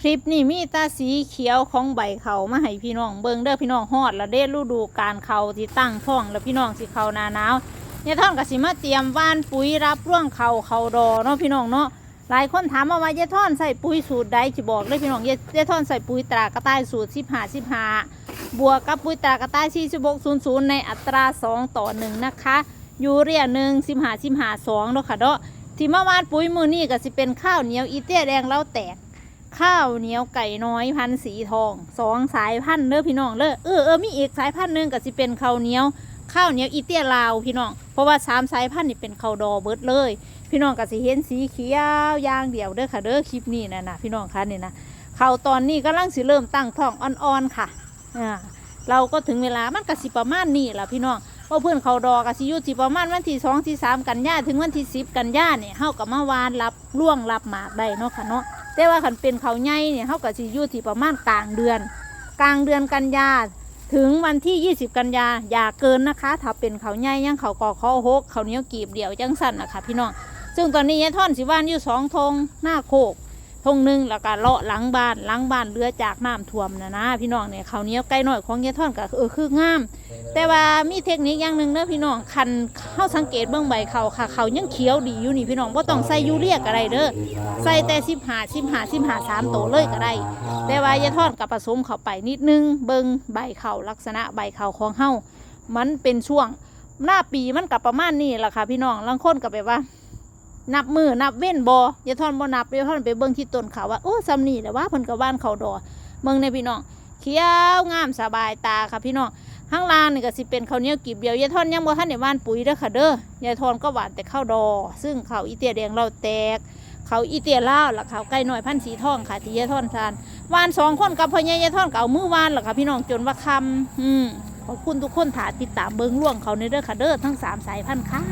คลิปนี้มีตาสีเขียวของใบเขามาให้พี่น้องเบิ่งเด้อพี่น้องฮอดและเด้ฤดูการเขาที่ตั้งท้องแล้วพี่น้องสิเขานาหนาวเนี่ยท่อนก็สิมาเตรียมว่านปุ๋ยรับร่วงเขาเขาดอเนาะพี่น้องเนาะหลายคนถามมาว่าเยายท่อนใส่ปุ๋ยสูตรใดจะบอกเลยพี่น้องเยท่อนใส่ปุ๋ยตรากระต่ายสูตรสิบห้าสิบห้าบวกกับปุ๋ยตรากระต่ายสี่สิบหกศูนย์ศูนย์ในอัตราสองต่อหนึ่งนะคะยูเรียหนึ่งสิบห้าสิบห้าสองเนาะค่ะเนาะที่เมื่อวานปุ๋ยมือนี่ก็สิเป็นข้าวเหนียวอีเตี้ยแดงเล้าแตก ข้าวเหนียวไก่น้อยพันสีทองสองสายพันธุ์เด้อพี่น้องเด้อเออเออมีอีกสายพันธุ์หนึ่งก็สิเป็นข้าวเหนียวข้าวเหนียวอีเตี้ยลาวพี่น้องเพราะว่าสามสายพันธุ์นี่เป็นข้าวดอเบิดเลย พี่น้องก็สิเห็นสีเขียวอย่างเดียวเด้อค่ะเด้อคลิปนี้นะนะพี่น้องคะนี่นะข้าวตอนนี้กำลังสิเริ่มตั้งท้องอ่อนๆค่ะอ่าเราก็ถึงเวลามันก็สิประมาณนี้ล่ะพี่น้องเพราเพื่อนเขาดอกก็สิยู่ที่ประมาณวันที่สองที่สามกันยาถึงวันที่สิบกันยาเนี่ยเฮากับมาวานรับล่วงรับหมากได้เนาะค่ะเนาะ แต่ว่าขันเป็นเขาใหญ่เนี่ยเขาก็สิอยู่ที่ประมาณกลางเดือน กลางเดือนกันยาถึงวันที่ 20 กันยาอย่าเกินนะคะ ถ้าเป็นเขาใหญ่ยังเขากอข้อหกเขาเนี้ยกีบเดียวจังสั่นนะคะพี่น้องซึ่งตอนนี้ยายท่อนสิว่านอยู่สองธงหน้าโคก งหนึ่งแล้วก็เลาะหลังบ้านหลังบ้านเรือจากน้ำท่วมนะนะพี่น้องเนี่ยเขาวเหนี้ยวไก่น้อยของยายท่อนก็เออคืองาม แต่ว่ามีเทคนิคอย่างหนึ่งเนอะพี่น้องคันเข้าสังเกตเบื้องใบเขาค่ะเขายังเขียวดีอยู่นี่พี่น้องบ่ต้องใส่ยูเรียก็ได้เด้อใส่แต่สิบหาสิบหาสิบหาสามโตเลยก็ได้ แต่ว่าอย่าทอดกับผสมเข้าไปนิดนึงเบิ่งใบเขาลักษณะใบเขาของเฮามันเป็นช่วงหน้าปีมันกับประมาณนี้แหละค่ะพี่น้องลังคนกับแบบว่า นับมือนับเว้นบอย่าทอนบ่นับย่าทอนไปเบิ่งที่ต้นเขาว่าโอ้ซ้ำนี่แหละว่าเพิ่นกับบ้านเขาดอเมืองในพี่น้องเขียวงามสบายตาค่ะพี่น้องข้างล่างนี่ก็สิเป็นข้าวเหนียวกีบเดียวยายทอนยังบ่ทันได้านปุ๋ยเด้อค่ะเด้อยายทอนก็หวานแต่ข้าวดอ ซึ่งข้าวอีเตียแดงเราแตกเขาอีเตียลาวแล้วข้าไก่น้อยพันธ์สีทองค่ะที่ยายทอนทานวานสองคนกับพ่อใหญ่ยายทอนเก็เอามือวานล่ะค่ะพี่น้องจนว่าคำอืมขอบคุณทุกคนถาติดตามเบิ่งล่วงเขาในเด้อค่ะเด้อทั้งสามสายพันธุ์ค่ะ